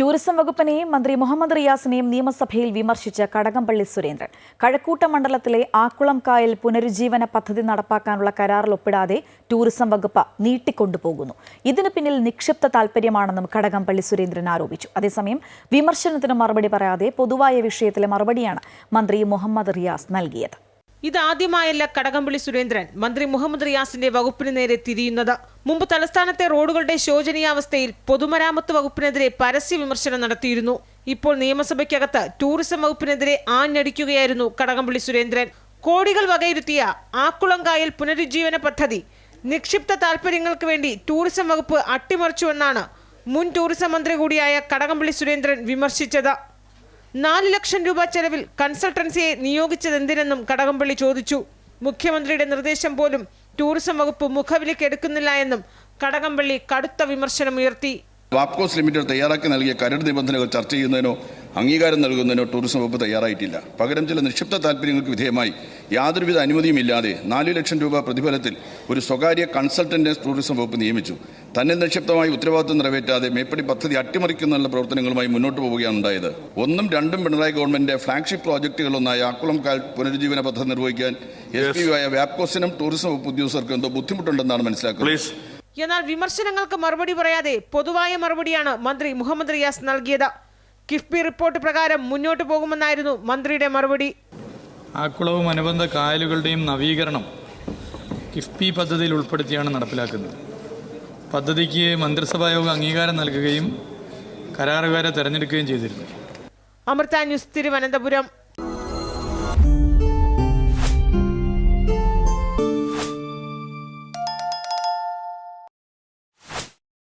Tourism വകുപ്പിനെയും മന്ത്രി മുഹമ്മദ് റിയാസിനെയും നിയമസഭയിൽ വിമർശിച്ച കടകംപള്ളി സുരേന്ദ്രൻ. കഴക്കൂട്ട മണ്ഡലത്തിലെ ആക്കുളം കായൽ പുനരുജ്ജീവന പദ്ധതി നടപ്പാക്കാനുള്ള കരാറിൽ ഒപ്പിടാതെ ടൂറിസം വകുപ്പ് നീട്ടിക്കൊണ്ടുപോകുന്നു. ഇതിനു പിന്നിൽ നിക്ഷിപ്ത താൽപര്യമാണെന്നും കടകംപള്ളി സുരേന്ദ്രൻ ആരോപിച്ചു. അതേസമയം വിമർശനത്തിന് മറുപടി പറയാതെ പൊതുവായ വിഷയത്തിലെ മറുപടിയാണ് മന്ത്രി മുഹമ്മദ് റിയാസ് നൽകിയത്. ഇതാദ്യമായല്ല കടകംപള്ളി സുരേന്ദ്രൻ. മന്ത്രി മുഹമ്മദ് റിയാസിന്റെ വകുപ്പിന് നേരെ തിരിയുന്നത്. മുമ്പ് തലസ്ഥാനത്തെ റോഡുകളുടെ ശോചനീയാവസ്ഥയിൽ പൊതുമരാമത്ത് വകുപ്പിനെതിരെ പരസ്യ വിമർശനം നടത്തിയിരുന്നു. ഇപ്പോൾ നിയമസഭയ്ക്കകത്ത് ടൂറിസം വകുപ്പിനെതിരെ ആഞ്ഞടിക്കുകയായിരുന്നു കടകംപള്ളി സുരേന്ദ്രൻ. കോടികൾ വകയിരുത്തിയ ആക്കുളം കായൽ പുനരുജ്ജീവന പദ്ധതി നിക്ഷിപ്ത താൽപര്യങ്ങൾക്ക് വേണ്ടി ടൂറിസം വകുപ്പ് അട്ടിമറിച്ചുവെന്നാണ് മുൻ ടൂറിസം മന്ത്രി കൂടിയായ കടകംപള്ളി സുരേന്ദ്രൻ വിമർശിച്ചത്. നാല് ലക്ഷം രൂപ ചെലവിൽ കൺസൾട്ടൻസിയെ നിയോഗിച്ചതെന്തിനെന്നും കടകംപള്ളി ചോദിച്ചു. മുഖ്യമന്ത്രിയുടെ നിർദ്ദേശം പോലും ടൂറിസം വകുപ്പ് മുഖവിലേക്ക് എടുക്കുന്നില്ല എന്നും കടകംപള്ളി കടുത്ത വിമർശനമുയർത്തി. വാപ്കോസ് ലിമിറ്റഡ് തയ്യാറാക്കി നൽകിയ കരട് നിബന്ധനകൾ ചർച്ച ചെയ്യുന്നതിനോ അംഗീകാരം നൽകുന്നതിനോ ടൂറിസം വകുപ്പ് തയ്യാറായിട്ടില്ല. പകരം ചില നിക്ഷിപ്ത താൽപര്യങ്ങൾക്ക് വിധേയമായി യാതൊരുവിധ അനുമതിയുമില്ലാതെ നാല് ലക്ഷം രൂപ പ്രതിഫലത്തിൽ ഒരു സ്വകാര്യ കൺസൾട്ടന്റിനെ ടൂറിസം വകുപ്പ് നിയമിച്ചു. തന്നെ നിക്ഷിപ്തമായി ഉത്തരവാദിത്വം നിറവേറ്റാതെ മേപ്പടി പദ്ധതി അട്ടിമറിക്കുന്നതിനുള്ള പ്രവർത്തനങ്ങളുമായി മുന്നോട്ട് പോവുകയാണ് ഉണ്ടായത്. ഒന്നും രണ്ടും പിണറായി ഗവൺമെന്റിന്റെ ഫ്ളാഗ്ഷിപ്പ് പ്രോജക്റ്റുകളൊന്നായ ആക്കുളം കാൽ പുനരുജ്ജീവന പദ്ധതി നിർവഹിക്കാൻ എസ് പി ആയ വ്യാപ്കോസിനും ടൂറിസം വകുപ്പ് ഉദ്യോഗസ്ഥർക്ക് എന്തോ ബുദ്ധിമുട്ടുണ്ടെന്നാണ് മനസ്സിലാക്കുന്നത്. എന്നാൽ വിമർശനങ്ങൾക്ക് മറുപടി പറയാതെ പൊതുവായ മറുപടിയാണ് മന്ത്രി മുഹമ്മദ് റിയാസ് നൽകിയത്. കിഫ്ബി റിപ്പോർട്ട് പ്രകാരം മുന്നോട്ട് പോകുമെന്നായിരുന്നു മന്ത്രിയുടെ മറുപടി. ആക്കുളവും അനുബന്ധ കായലുകളുടെയും നവീകരണം കിഫ്ബി പദ്ധതിയിൽ ഉൾപ്പെടുത്തിയാണ് നടപ്പിലാക്കുന്നത്. പദ്ധതിക്ക് മന്ത്രിസഭായോഗം അംഗീകാരം നൽകുകയും കരാറുകാരെ തെരഞ്ഞെടുക്കുകയും ചെയ്തിരുന്നു. അമൃത ന്യൂസ് തിരുവനന്തപുരം.